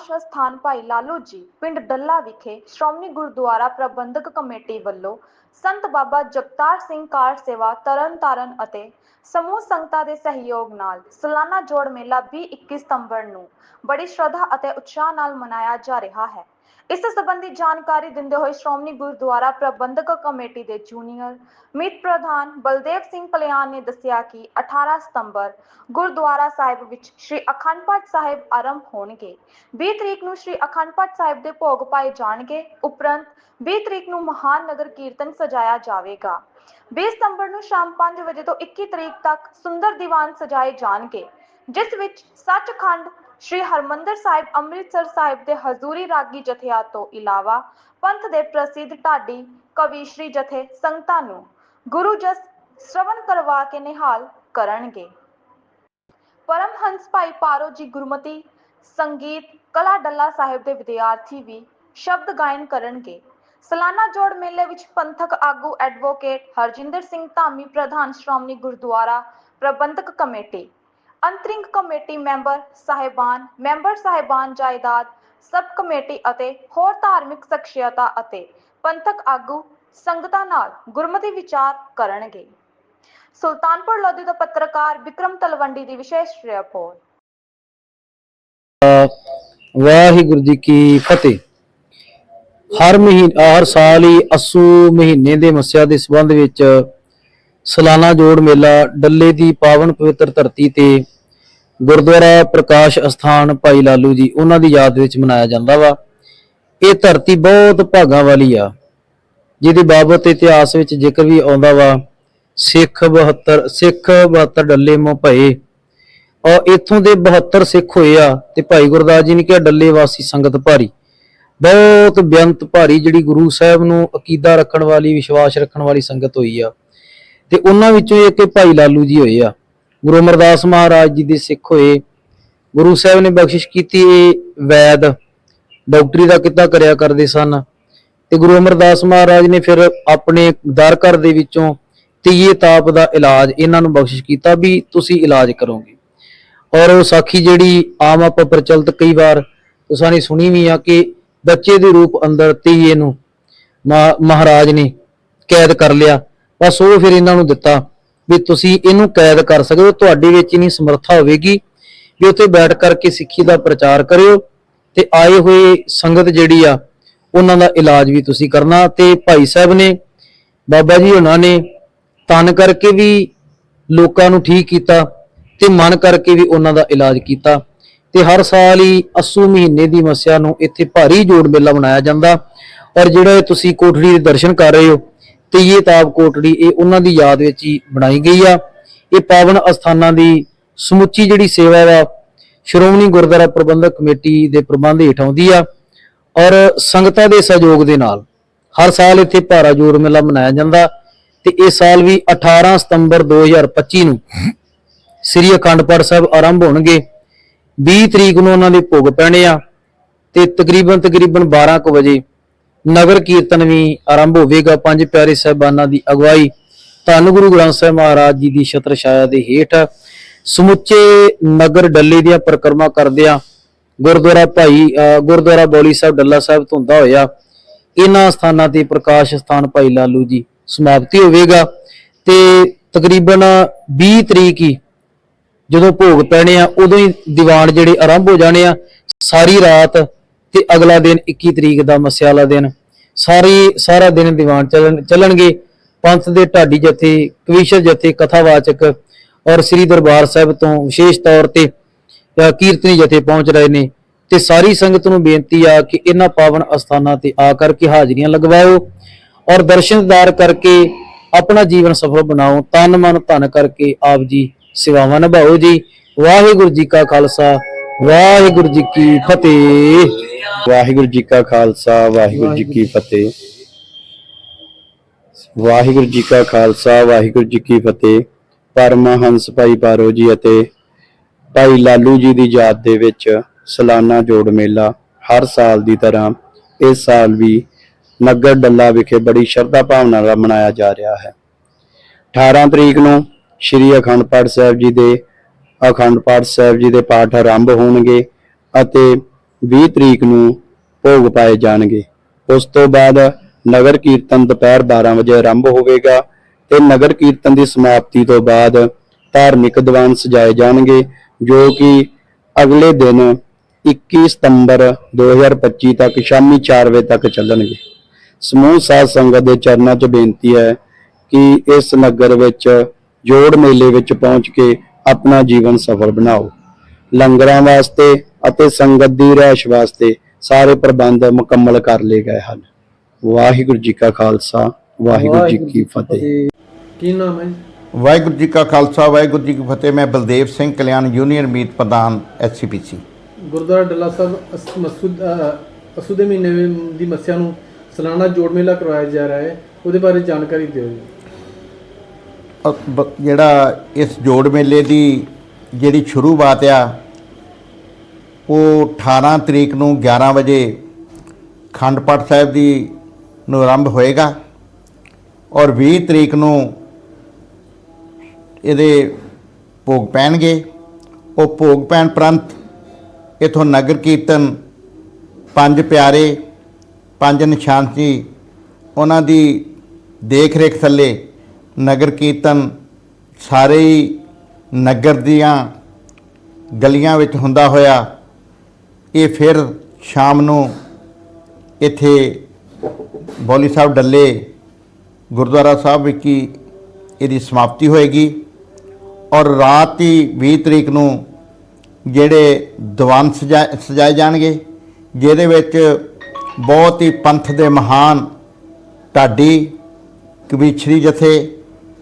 ਪ੍ਰਕਾਸ਼ ਅਸਥਾਨ ਭਾਈ ਲਾਲੂ ਜੀ ਪਿੰਡ ਡੱਲਾ ਵਿਖੇ ਸ਼੍ਰੋਮਣੀ ਗੁਰਦੁਆਰਾ ਪ੍ਰਬੰਧਕ ਕਮੇਟੀ ਵੱਲੋਂ ਸੰਤ ਬਾਬਾ ਜਗਤਾਰ ਸਿੰਘ ਕਾਰ ਸੇਵਾ ਤਰਨ ਤਾਰਨ ਅਤੇ ਸਮੂਹ ਸੰਗਤਾਂ ਦੇ ਸਹਿਯੋਗ ਨਾਲ ਸਾਲਾਨਾ ਜੋੜ ਮੇਲਾ 20-21 ਸਤੰਬਰ ਨੂੰ ਬੜੀ ਸ਼ਰਧਾ ਅਤੇ ਉਤਸ਼ਾਹ ਨਾਲ ਮਨਾਇਆ ਜਾ ਰਿਹਾ ਹੈ। ਇਸ ਸੰਬੰਧੀ ਜਾਣਕਾਰੀ ਦਿੰਦੇ ਹੋਏ ਸ਼੍ਰੋਮਣੀ ਗੁਰਦੁਆਰਾ ਪ੍ਰਬੰਧਕ ਕਮੇਟੀ ਦੇ ਜੂਨੀਅਰ ਮੀਤ ਪ੍ਰਧਾਨ ਬਲਦੇਵ ਸਿੰਘ ਕਲਿਆਣ ਨੇ ਦੱਸਿਆ ਕਿ 18 ਸਤੰਬਰ ਗੁਰਦੁਆਰਾ ਸਾਹਿਬ ਵਿੱਚ ਸ੍ਰੀ ਅਖੰਡ ਪਾਠ ਸਾਹਿਬ ਆਰੰਭ ਹੋਣਗੇ। 20 ਤਰੀਕ ਨੂੰ ਸ੍ਰੀ ਅਖੰਡ ਪਾਠ ਸਾਹਿਬ ਦੇ ਭੋਗ ਪਾਏ ਜਾਣਗੇ। ਉਪਰੰਤ 20 ਤਰੀਕ ਨੂੰ ਮਹਾਨ ਨਗਰ ਕੀਰਤਨ ਸਜਾਇਆ ਜਾਵੇਗਾ। 20 ਸਤੰਬਰ ਨੂੰ ਸ਼ਾਮ 5 ਵਜੇ ਤੋਂ 21 ਤਰੀਕ ਤੱਕ ਸੁੰਦਰ ਦੀਵਾਨ ਸਜਾਏ ਜਾਣਗੇ, ਜਿਸ ਵਿੱਚ ਸੱਚਖੰਡ ਸ੍ਰੀ ਹਰਮੰਦਰ ਸਾਹਿਬ, ਅੰਮ੍ਰਿਤਸਰ ਸਾਹਿਬ ਦੇ ਹਜ਼ੂਰੀ ਰਾਗੀ ਜਥਿਆਂ ਤੋਂ ਇਲਾਵਾ ਪੰਥ ਦੇ ਪ੍ਰਸਿੱਧ ਢਾਡੀ ਕਵੀ ਜਥੇ ਸੰਗਤਾਂ ਨੂੰ ਗੁਰੂ ਜਸ ਸ਼ਰਵਣ ਕਰਵਾ ਕੇ ਨਿਹਾਲ ਕਰਨਗੇ। ਪਰਮਹੰਸ ਭਾਈ ਪਾਰੋ ਜੀ ਗੁਰਮਤੀ, ਸੰਗੀਤ, ਕਲਾ ਡੱਲਾ ਸਾਹਿਬ ਦੇ ਵਿਦਿਆਰਥੀ ਵੀ ਸ਼ਬਦ ਗਾਇਨ ਕਰਨਗੇ। ਸਾਲਾਨਾ ਜੋੜ ਮੇਲੇ ਵਿੱਚ ਪੰਥਕ ਆਗੂ ਐਡਵੋਕੇਟ ਹਰਜਿੰਦਰ ਸਿੰਘ ਧਾਮੀ, ਪ੍ਰਧਾਨ ਸ਼੍ਰੋਮਣੀ ਗੁਰਦੁਆਰਾ ਪ੍ਰਬੰਧਕ ਕਮੇਟੀ ਅੰਤਰਿੰਗ ਕਮੇਟੀ ਮੈਂਬਰ ਸਾਹਿਬਾਨ ਮੈਂਬਰ ਸਾਹਿਬਾਨ ਜਾਇਦਾਦ, ਸਬ ਕਮੇਟੀ ਅਤੇ ਹੋਰ ਧਾਰਮਿਕ ਸ਼ਖਸੀਅਤਾਂ ਅਤੇ ਪੰਥਕ ਆਗੂ ਸੰਗਤਾਂ ਨਾਲ ਗੁਰਮਤਿ ਵਿਚਾਰ ਕਰਨਗੇ। ਸੁਲਤਾਨਪੁਰ ਲੋਧੀ ਤੋਂ ਪੱਤਰਕਾਰ ਵਿਕਰਮ ਤਲਵੰਡੀ ਦੀ ਵਿਸ਼ੇਸ਼ ਰਿਪੋਰਟ। ਵਾਹਿਗੁਰੂ ਜੀ ਕੀ ਫਤਿਹ। ਹਰ ਮਹੀਨਾ, ਹਰ ਸਾਲ ਹੀ ਅਸੂ ਮਹੀਨੇ ਦੇ ਮੱਸਿਆ ਦੇ ਸੰਬੰਧ ਵਿੱਚ ਸਾਲਾਨਾ ਜੋੜ ਮੇਲਾ, ਡੱਲੇ ਦੀ ਪਾਵਨ ਪਵਿੱਤਰ ਧਰਤੀ ਤੇ ਗੁਰਦੁਆਰਾ ਪ੍ਰਕਾਸ਼ ਅਸਥਾਨ ਭਾਈ ਲਾਲੂ ਜੀ, ਉਹਨਾਂ ਦੀ ਯਾਦ ਵਿੱਚ ਮਨਾਇਆ ਜਾਂਦਾ ਵਾ। ਇਹ ਧਰਤੀ ਬਹੁਤ ਭਾਗਾਂ ਵਾਲੀ ਆ, ਜਿਹਦੀ ਬਾਬਤ ਇਤਿਹਾਸ ਵਿੱਚ ਜ਼ਿਕਰ ਵੀ ਆਉਂਦਾ ਵਾ। ਸਿੱਖ 72 ਸਿੱਖ 72 ਡੱਲੇ ਮੋ ਭਏ। ਔਰ ਇੱਥੋਂ ਦੇ 72 ਸਿੱਖ ਹੋਏ ਆ ਤੇ ਭਾਈ ਗੁਰਦਾਸ ਜੀ ਨੇ ਕਿਹਾ, ਡੱਲੇ ਵਾਸੀ ਸੰਗਤ ਭਾਰੀ। ਬਹੁਤ ਬੇਅੰਤ ਭਾਰੀ ਜਿਹੜੀ ਗੁਰੂ ਸਾਹਿਬ ਨੂੰ ਅਕੀਦਾ ਰੱਖਣ ਵਾਲੀ, ਵਿਸ਼ਵਾਸ ਰੱਖਣ ਵਾਲੀ ਸੰਗਤ ਹੋਈ ਆ। ਤੇ ਉਹਨਾਂ ਵਿੱਚੋਂ ਇੱਕ ਭਾਈ ਲਾਲੂ ਜੀ ਹੋਏ ਆ। ਗੁਰੂ ਅਮਰਦਾਸ ਮਹਾਰਾਜ ਜੀ ਦੇ ਸਿੱਖ ਹੋਏ, ਗੁਰੂ ਸਾਹਿਬ ਨੇ ਬਖਸ਼ਿਸ਼ ਕੀਤੀ ਇਹ ਵੈਦ, ਡਾਕਟਰੀ ਦਾ ਕਿੱਤਾ ਕਰਿਆ ਕਰਦੇ ਸਨ ਤੇ ਗੁਰੂ ਅਮਰਦਾਸ ਮਹਾਰਾਜ ਨੇ ਫਿਰ ਆਪਣੇ ਦਰ ਘਰ ਦੇ ਵਿੱਚੋਂ ਤੀਏ ਤਾਪ ਦਾ ਇਲਾਜ ਇਹਨਾਂ ਨੂੰ ਬਖਸ਼ਿਸ਼ ਕੀਤਾ ਵੀ ਤੁਸੀਂ ਇਲਾਜ ਕਰੋਗੇ। ਔਰ ਉਹ ਸਾਖੀ ਜਿਹੜੀ ਆਮ ਆਪਾਂ ਪ੍ਰਚਲਿਤ ਕਈ ਵਾਰ ਤੁਸਾਂ ਨੇ ਸੁਣੀ ਵੀ ਆ ਕਿ ਬੱਚੇ ਦੇ ਰੂਪ ਅੰਦਰ ਤੀਏ ਨੂੰ ਮਹਾ- ਮਹਾਰਾਜ ਨੇ ਕੈਦ ਕਰ ਲਿਆ, ਬਸ ਉਹ ਫਿਰ ਇਹਨਾਂ ਨੂੰ ਦਿੱਤਾ। ਵੀ ਤੁਸੀਂ ਇਹਨੂੰ ਕੈਦ ਕਰ ਸਕਦੇ ਹੋ, ਤੁਹਾਡੇ ਵਿੱਚ ਇਨੀ ਸਮਰੱਥਾ ਹੋਵੇਗੀ ਵੀ ਉੱਥੇ ਬੈਠ ਕਰਕੇ ਸਿੱਖੀ ਦਾ ਪ੍ਰਚਾਰ ਕਰਿਓ ਤੇ ਆਏ ਹੋਏ ਸੰਗਤ ਜਿਹੜੀ ਆ, ਉਹਨਾਂ ਦਾ ਇਲਾਜ ਵੀ ਤੁਸੀਂ ਕਰਨਾ ਤੇ ਭਾਈ ਸਾਹਿਬ ਨੇ, ਬਾਬਾ ਜੀ ਉਹਨਾਂ ਨੇ ਤਨ ਕਰਕੇ ਵੀ ਲੋਕਾਂ ਨੂੰ ਠੀਕ ਕੀਤਾ ਤੇ ਮਨ ਕਰਕੇ ਵੀ ਉਹਨਾਂ ਦਾ ਇਲਾਜ ਕੀਤਾ ਤੇ ਹਰ ਸਾਲ ਹੀ ਅਸੂ ਮਹੀਨੇ ਦੀ ਮੱਸਿਆ ਨੂੰ ਇੱਥੇ ਭਾਰੀ ਜੋੜ ਮੇਲਾ ਮਨਾਇਆ ਜਾਂਦਾ ਔਰ ਜਿਹੜਾ ਤੁਸੀਂ ਕੋਠੜੀ ਦੇ ਦਰਸ਼ਨ ਕਰ ਰਹੇ ਹੋ ਤੇ ਇਹ ਤਾਬ ਕੋਠੜੀ ਇਹ ਉਹਨਾਂ ਦੀ ਯਾਦ ਵਿੱਚ ਹੀ ਬਣਾਈ ਗਈ ਆ। ਇਹ ਪਾਵਨ ਅਸਥਾਨਾਂ ਦੀ ਸਮੁੱਚੀ ਜਿਹੜੀ ਸੇਵਾ ਵਾ, ਸ਼੍ਰੋਮਣੀ ਗੁਰਦੁਆਰਾ ਪ੍ਰਬੰਧਕ ਕਮੇਟੀ ਦੇ ਪ੍ਰਬੰਧ ਹੇਠ ਆਉਂਦੀ ਆ ਔਰ ਸੰਗਤਾਂ ਦੇ ਸਹਿਯੋਗ ਦੇ ਨਾਲ ਹਰ ਸਾਲ ਇੱਥੇ ਭਾਰਾ ਜੋੜ ਮੇਲਾ ਮਨਾਇਆ ਜਾਂਦਾ ਤੇ ਇਸ ਸਾਲ ਵੀ 18 ਸਤੰਬਰ 2025 ਨੂੰ ਸ੍ਰੀ ਅਖੰਡ ਪਾਠ ਸਾਹਿਬ ਆਰੰਭ ਹੋਣਗੇ। 20 ਤਰੀਕ ਨੂੰ ਉਹਨਾਂ ਦੇ ਭੋਗ ਪੈਣੇ ਆ ਤੇ ਤਕਰੀਬਨ ਤਕਰੀਬਨ 12 ਕੁ ਵਜੇ ਨਗਰ ਕੀਰਤਨ ਵੀ ਆਰੰਭ ਹੋਵੇਗਾ। ਪੰਜ ਪਿਆਰੇ ਸਾਹਿਬਾਨਾਂ ਦੀ ਅਗਵਾਈ ਧੰਨ ਗੁਰੂ ਗ੍ਰੰਥ ਸਾਹਿਬ ਮਹਾਰਾਜ ਜੀ ਦੀ ਛਤਰ ਛਾਇਆ ਦੇ ਹੇਠ ਸਮੁੱਚੇ ਨਗਰ ਡੱਲੇ ਦੀਆਂ ਪਰਿਕਰਮਾ ਕਰਦਿਆਂ ਗੁਰਦੁਆਰਾ ਭਾਈ ਗੁਰਦੁਆਰਾ ਬੋਲੀ ਸਾਹਿਬ ਡੱਲਾ ਸਾਹਿਬ ਤੋਂ ਹੋਇਆ। ਇਹਨਾਂ ਸਥਾਨਾਂ ਤੇ ਪ੍ਰਕਾਸ਼ ਸਥਾਨ ਭਾਈ ਲਾਲੂ ਜੀ ਸਮਾਪਤੀ ਹੋਵੇਗਾ ਤੇ ਤਕਰੀਬਨ 20 ਤਰੀਕ ਹੀ ਜਦੋਂ ਭੋਗ ਪੈਣੇ ਆ, ਉਦੋਂ ਹੀ ਦੀਵਾਨ ਜਿਹੜੇ ਆਰੰਭ ਹੋ ਜਾਣੇ ਆ। ਸਾਰੀ ਰਾਤ ਤੇ ਅਗਲਾ ਦਿਨ 21 ਤਰੀਕ ਦਾ ਮੱਸਿਆ ਵਾਲਾ ਦਿਨ। ਸਾਰੀ ਸਾਰਾ ਦਿਨ ਦੀਵਾਨ ਚੱਲਣ ਚੱਲਣਗੇ। ਪੰਥ ਦੇ ਢਾਡੀ ਜਥੇ, ਕਵੀਸ਼ਰ ਜਥੇ, ਕਥਾਵਾਚਕ ਔਰ ਸ੍ਰੀ ਦਰਬਾਰ ਸਾਹਿਬ ਤੋਂ ਵਿਸ਼ੇਸ਼ ਤੌਰ ਤੇ ਕੀਰਤਨੀ ਜਥੇ ਪਹੁੰਚ ਰਹੇ ਨੇ। ਤੇ ਸਾਰੀ ਸੰਗਤ ਨੂੰ ਬੇਨਤੀ ਆ ਕਿ ਇਹਨਾਂ ਪਾਵਨ ਅਸਥਾਨਾਂ ਤੇ ਆ ਕਰਕੇ ਹਾਜ਼ਰੀਆਂ ਲਗਵਾਓ ਔਰ ਦਰਸ਼ਨਦਾਰ ਕਰਕੇ ਆਪਣਾ ਜੀਵਨ ਸਫਲ ਬਣਾਓ। ਤਨ ਮਨ ਧਨ ਕਰਕੇ ਆਪ ਜੀ ਸੇਵਾਵਾਂ ਨਿਭਾਓ ਜੀ। ਵਾਹਿਗੁਰੂ ਜੀ ਕਾ ਖਾਲਸਾ। ਵਾਹਿਗੁਰੂ ਜੀ ਕੀ ਫਤਿਹ। ਵਾਹਿਗੁਰੂ ਜੀ ਕਾ ਖਾਲਸਾ, ਵਾਹਿਗੁਰੂ ਜੀ ਕੀ ਫਤਿਹ। ਵਾਹਿਗੁਰੂ ਜੀ ਕਾ ਖਾਲਸਾ, ਵਾਹਿਗੁਰੂ ਜੀ ਕੀ ਫਤਿਹ। ਪਰਮਹੰਸ ਭਾਈ ਬਾਰੋ ਜੀ ਅਤੇ ਭਾਈ ਲਾਲੂ ਜੀ ਦੀ ਯਾਦ ਦੇ ਵਿੱਚ ਸਾਲਾਨਾ ਜੋੜ ਮੇਲਾ ਹਰ ਸਾਲ ਦੀ ਤਰ੍ਹਾਂ ਇਸ ਸਾਲ ਵੀ ਨਗਰ ਡੱਲਾ ਵਿਖੇ ਬੜੀ ਸ਼ਰਧਾ ਭਾਵਨਾ ਨਾਲ ਮਨਾਇਆ ਜਾ ਰਿਹਾ ਹੈ। 18 ਤਰੀਕ ਨੂੰ ਸ੍ਰੀ ਅਖੰਡ ਪਾਠ ਸਾਹਿਬ ਜੀ ਦੇ ਅਖੰਡ ਪਾਠ ਸਾਹਿਬ ਜੀ ਦੇ ਪਾਠ ਆਰੰਭ ਹੋਣਗੇ ਅਤੇ 20 ਤਰੀਕ ਨੂੰ ਭੋਗ ਪਾਏ ਜਾਣਗੇ। ਉਸ ਤੋਂ ਬਾਅਦ ਨਗਰ ਕੀਰਤਨ ਦੁਪਹਿਰ 12 ਵਜੇ ਆਰੰਭ ਹੋਵੇਗਾ ਤੇ ਨਗਰ ਕੀਰਤਨ ਦੀ ਸਮਾਪਤੀ ਤੋਂ ਬਾਅਦ ਧਾਰਮਿਕ ਦੀਵਾਨ ਸਜਾਏ ਜਾਣਗੇ, ਜੋ ਕਿ ਅਗਲੇ ਦਿਨ 21 ਸਤੰਬਰ 2025 ਤੱਕ ਸ਼ਾਮੀ 4 ਵਜੇ ਤੱਕ ਚੱਲਣਗੇ। ਸਮੂਹ ਸਾਧ ਸੰਗਤ ਦੇ ਚਰਨਾਂ 'ਚ ਬੇਨਤੀ ਹੈ ਕਿ ਇਸ ਨਗਰ ਵਿੱਚ ਜੋੜ ਮੇਲੇ ਵਿੱਚ ਪਹੁੰਚ ਕੇ ਆਪਣਾ ਜੀਵਨ ਸਫਲ ਬਣਾਓ। ਲੰਗਰਾਂ ਵਾਸਤੇ ਅਤੇ ਸੰਗਤ ਦੀ ਰਹਿਸ਼ ਵਾਸਤੇ ਸਾਰੇ ਪ੍ਰਬੰਧ ਮੁਕੰਮਲ ਕਰ ਲਏ ਗਏ ਹਨ। ਵਾਹਿਗੁਰੂ ਜੀ ਕਾ ਖਾਲਸਾ ਵਾਹਿਗੁਰੂ ਜੀ ਕੀ ਫਤਿਹ। ਕੀ ਨਾਮ ਹੈ ਵਾਹਿਗੁਰੂ ਜੀ ਕਾ ਖਾਲਸਾ ਵਾਹਿਗੁਰੂ ਜੀ ਕੀ ਫਤਿਹ। ਮੈਂ ਬਲਦੇਵ ਸਿੰਘ ਕਲਿਆਣ ਯੂਨੀਅਨ ਮੀਤ ਪ੍ਰਧਾਨ ਐਸਸੀਪੀਸੀ ਗੁਰਦੁਆਰਾ ਡੱਲਾ ਸਾਹਿਬ ਮਸੂਦ ਅਸੂਦੇ ਮਹੀਨੇ ਦੀ ਮੱਸਿਆ ਨੂੰ ਸਾਲਾਨਾ ਜੋੜ ਮੇਲਾ ਕਰਵਾਇਆ ਜਾ ਰਿਹਾ ਹੈ। ਉਹਦੇ ਬਾਰੇ ਜਾਣਕਾਰੀ ਦਿਓ ਜੀ। ਜਿਹੜਾ ਇਸ ਜੋੜ ਮੇਲੇ ਦੀ ਜਿਹੜੀ ਸ਼ੁਰੂਆਤ ਆ, ਉਹ 18 ਤਰੀਕ ਨੂੰ 11 ਵਜੇ ਖੰਡ ਪਾਠ ਸਾਹਿਬ ਦੀ ਨੂੰ ਆਰੰਭ ਹੋਏਗਾ ਔਰ 20 ਤਰੀਕ ਨੂੰ ਇਹਦੇ ਭੋਗ ਪੈਣਗੇ। ਉਹ ਭੋਗ ਪੈਣ ਪ੍ਰੰਤ ਇਥੋਂ ਨਗਰ ਕੀਰਤਨ ਪੰਜ ਪਿਆਰੇ, ਪੰਜ ਨਿਸ਼ਾਨ ਸੀ, ਉਹਨਾਂ ਦੀ ਦੇਖ ਰੇਖ ਥੱਲੇ ਨਗਰ ਕੀਰਤਨ ਸਾਰੇ ਹੀ ਨਗਰ ਦੀਆਂ ਗਲੀਆਂ ਵਿੱਚ ਹੁੰਦਾ ਹੋਇਆ, ਇਹ ਫਿਰ ਸ਼ਾਮ ਨੂੰ ਇੱਥੇ ਬੌਲੀ ਸਾਹਿਬ ਡੱਲੇ ਗੁਰਦੁਆਰਾ ਸਾਹਿਬ ਵਿੱਚ ਇਹਦੀ ਸਮਾਪਤੀ ਹੋਏਗੀ ਔਰ ਰਾਤ ਹੀ 20 ਤਰੀਕ ਨੂੰ ਜਿਹੜੇ ਦੀਵਾਨ ਸਜਾ, ਸਜਾਏ ਜਾਣਗੇ, ਜਿਹਦੇ ਵਿੱਚ ਬਹੁਤ ਹੀ ਪੰਥ ਦੇ ਮਹਾਨ ਢਾਡੀ ਕਵੀਛਰੀ ਜਥੇ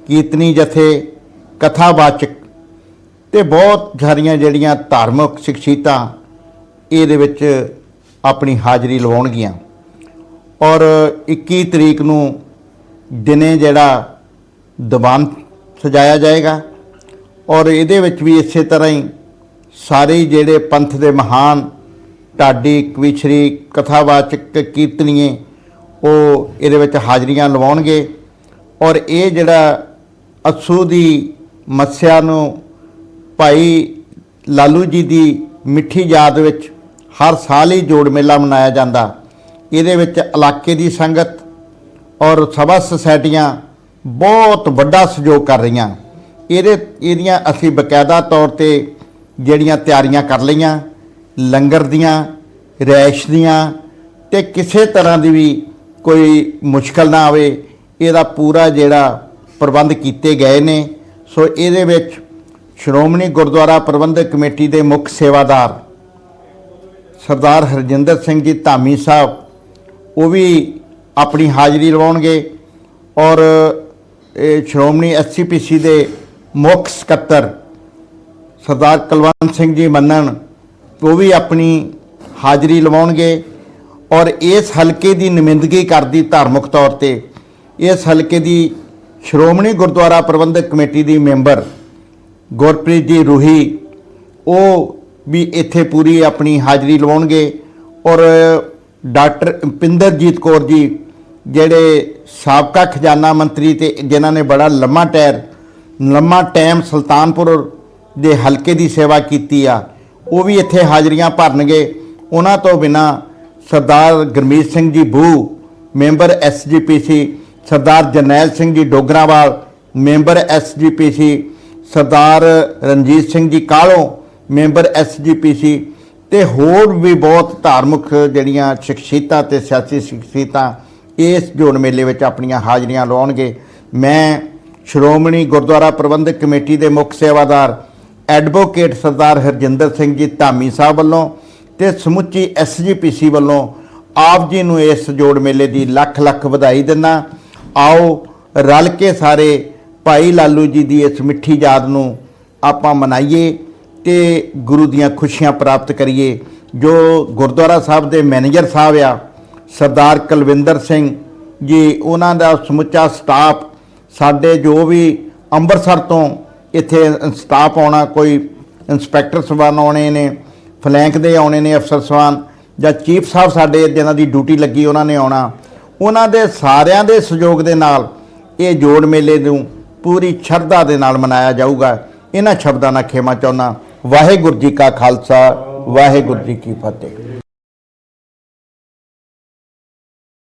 ਕੀਰਤਨੀ ਜਥੇ ਕਥਾਵਾਚਕ ਤੇ ਬਹੁਤ ਸਾਰੀਆਂ ਜਿਹੜੀਆਂ ਧਾਰਮਿਕ ਸ਼ਖਸੀਅਤਾਂ ਇਹਦੇ ਵਿੱਚ ਆਪਣੀ ਹਾਜ਼ਰੀ ਲਵਾਉਣਗੀਆਂ। ਔਰ 21 ਤਰੀਕ ਨੂੰ ਦਿਨੇ ਜਿਹੜਾ ਦੀਵਾਨ ਸਜਾਇਆ ਜਾਏਗਾ ਔਰ ਇਹਦੇ ਵਿੱਚ ਵੀ ਇਸੇ ਤਰ੍ਹਾਂ ਹੀ ਸਾਰੇ ਜਿਹੜੇ ਪੰਥ ਦੇ ਮਹਾਨ ਢਾਡੀ, ਕਵਿਸ਼ਰੀ, ਕਥਾਵਾਚਕ, ਕੀਰਤਨੀਏ ਉਹ ਇਹਦੇ ਵਿੱਚ ਹਾਜ਼ਰੀਆਂ ਲਵਾਉਣਗੇ। ਔਰ ਇਹ ਜਿਹੜਾ ਅਸੂ ਦੀ ਮੱਸਿਆ ਨੂੰ ਭਾਈ ਲਾਲੂ ਜੀ ਦੀ ਮਿੱਠੀ ਯਾਦ ਵਿੱਚ ਹਰ ਸਾਲ ਹੀ ਜੋੜ ਮੇਲਾ ਮਨਾਇਆ ਜਾਂਦਾ। ਇਹਦੇ ਵਿੱਚ ਇਲਾਕੇ ਦੀ ਸੰਗਤ ਔਰ ਸਭਾ ਸੁਸਾਇਟੀਆਂ ਬਹੁਤ ਵੱਡਾ ਸਹਿਯੋਗ ਕਰ ਰਹੀਆਂ। ਇਹਦੇ, ਇਹਦੀਆਂ ਅਸੀਂ ਬਕਾਇਦਾ ਤੌਰ ਤੇ ਜਿਹੜੀਆਂ ਤਿਆਰੀਆਂ ਕਰ ਲਈਆਂ, ਲੰਗਰ ਦੀਆਂ, ਰੈਸ਼ ਦੀਆਂ ਤੇ ਕਿਸੇ ਤਰ੍ਹਾਂ ਦੀ ਵੀ ਕੋਈ ਮੁਸ਼ਕਲ ਨਾ ਆਵੇ, ਇਹਦਾ ਪੂਰਾ ਜਿਹੜਾ ਪ੍ਰਬੰਧ ਕੀਤੇ ਗਏ ਨੇ। ਸੋ ਇਹਦੇ ਵਿੱਚ ਸ਼੍ਰੋਮਣੀ ਗੁਰਦੁਆਰਾ ਪ੍ਰਬੰਧਕ ਕਮੇਟੀ ਦੇ ਮੁੱਖ ਸੇਵਾਦਾਰ ਸਰਦਾਰ ਹਰਜਿੰਦਰ ਸਿੰਘ ਜੀ ਧਾਮੀ ਸਾਹਿਬ, ਉਹ ਵੀ ਆਪਣੀ ਹਾਜ਼ਰੀ ਲਵਾਉਣਗੇ ਔਰ ਇਹ ਸ਼੍ਰੋਮਣੀ ਐਸਸੀਪੀਸੀ ਦੇ ਮੁੱਖ ਸਕੱਤਰ ਸਰਦਾਰ ਕੁਲਵੰਤ ਸਿੰਘ ਜੀ ਮੰਨਣ, ਉਹ ਵੀ ਆਪਣੀ ਹਾਜ਼ਰੀ ਲਵਾਉਣਗੇ ਔਰ ਇਸ ਹਲਕੇ ਦੀ ਨੁਮਾਇੰਦਗੀ ਕਰਦੀ ਧਾਰਮਿਕ ਤੌਰ ਤੇ, ਇਸ ਹਲਕੇ ਦੀ ਸ਼੍ਰੋਮਣੀ ਗੁਰਦੁਆਰਾ ਪ੍ਰਬੰਧਕ ਕਮੇਟੀ ਦੀ ਮੈਂਬਰ ਗੁਰਪ੍ਰੀਤ ਜੀ ਰੂਹੀ, ਉਹ ਵੀ ਇੱਥੇ ਪੂਰੀ ਆਪਣੀ ਹਾਜ਼ਰੀ ਲਵਾਉਣਗੇ ਔਰ ਡਾਕਟਰ ਪਿੰਦਰਜੀਤ ਕੌਰ ਜੀ, ਜਿਹੜੇ ਸਾਬਕਾ ਖਜ਼ਾਨਾ ਮੰਤਰੀ ਤੇ ਜਿਨ੍ਹਾਂ ਨੇ ਬੜਾ ਲੰਮਾ ਟਾਇਰ, ਲੰਮਾ ਟਾਈਮ ਸੁਲਤਾਨਪੁਰ ਦੇ ਹਲਕੇ ਦੀ ਸੇਵਾ ਕੀਤੀ ਆ, ਉਹ ਵੀ ਇੱਥੇ ਹਾਜ਼ਰੀਆਂ ਭਰਨਗੇ। ਉਹਨਾਂ ਤੋਂ ਬਿਨਾ ਸਰਦਾਰ ਗਰਮੀਤ ਸਿੰਘ ਜੀ ਬੂ, member SGPC Sardar Jarnail Singh ji Dograwal, member SGPC Sardar Ranjit Singh ji Kalon member SGPC ਤੇ ਹੋਰ ਵੀ ਬਹੁਤ ਧਾਰਮਿਕ ਜਿਹੜੀਆਂ ਸ਼ਖਸੀਅਤਾਂ ਤੇ ਸਿਆਸੀ ਸ਼ਖਸੀਅਤਾਂ ਇਸ ਜੋੜ ਮੇਲੇ ਵਿੱਚ ਆਪਣੀਆਂ ਹਾਜ਼ਰੀਆਂ ਲਵਾਉਣਗੇ ਮੈਂ ਸ਼੍ਰੋਮਣੀ ਗੁਰਦੁਆਰਾ ਪ੍ਰਬੰਧਕ ਕਮੇਟੀ ਦੇ ਮੁੱਖ ਸੇਵਾਦਾਰ ਐਡਵੋਕੇਟ ਸਰਦਾਰ ਹਰਜਿੰਦਰ ਸਿੰਘ ਜੀ ਧਾਮੀ ਸਾਹਿਬ ਵੱਲੋਂ ਤੇ ਸਮੁੱਚੀ ਐਸਜੀਪੀਸੀ ਵੱਲੋਂ ਆਪ ਜੀ ਨੂੰ ਇਸ ਜੋੜ ਮੇਲੇ ਦੀ ਲੱਖ ਲੱਖ ਵਧਾਈ ਦਿੰਦਾ। ਆਓ ਰਲ ਕੇ ਸਾਰੇ ਭਾਈ ਲਾਲੂ ਜੀ ਦੀ ਇਸ ਮਿੱਠੀ ਯਾਦ ਨੂੰ ਆਪਾਂ ਮਨਾਈਏ ਤੇ ਗੁਰੂ ਦੀਆਂ ਖੁਸ਼ੀਆਂ ਪ੍ਰਾਪਤ ਕਰੀਏ। ਜੋ ਗੁਰਦੁਆਰਾ ਸਾਹਿਬ ਦੇ ਮੈਨੇਜਰ ਸਾਹਿਬ ਆ, ਸਰਦਾਰ ਕੁਲਵਿੰਦਰ ਸਿੰਘ ਜੀ, ਉਹਨਾਂ ਦਾ ਸਮੁੱਚਾ ਸਟਾਫ, ਸਾਡੇ ਜੋ ਵੀ ਅੰਮ੍ਰਿਤਸਰ ਤੋਂ ਇੱਥੇ ਸਟਾਫ ਆਉਣਾ, ਕੋਈ ਇੰਸਪੈਕਟਰ ਸਵਾਨ ਆਉਣੇ ਨੇ, ਫਲੈਂਕ ਦੇ ਆਉਣੇ ਨੇ ਅਫਸਰ ਸਵਾਨ ਜਾਂ ਚੀਫ ਸਾਹਿਬ ਸਾਡੇ ਜਿਨ੍ਹਾਂ ਦੀ ਡਿਊਟੀ ਲੱਗੀ ਉਹਨਾਂ ਨੇ ਆਉਣਾ ਉਹਨਾਂ ਦੇ ਸਾਰਿਆਂ ਦੇ ਸਹਿਯੋਗ ਦੇ ਨਾਲ ਇਹ ਜੋੜ ਮੇਲੇ ਨੂੰ ਪੂਰੀ ਸ਼ਰਧਾ ਦੇ ਨਾਲ ਮਨਾਇਆ ਜਾਊਗਾ। ਇਹਨਾਂ ਸ਼ਬਦਾਂ ਨਾਲ ਖੇਮਾ ਚਾਹੁੰਦਾ, ਵਾਹਿਗੁਰੂ ਜੀ ਕਾ ਖਾਲਸਾ, ਵਾਹਿਗੁਰੂ ਜੀ ਕੀ ਫਤਿਹ।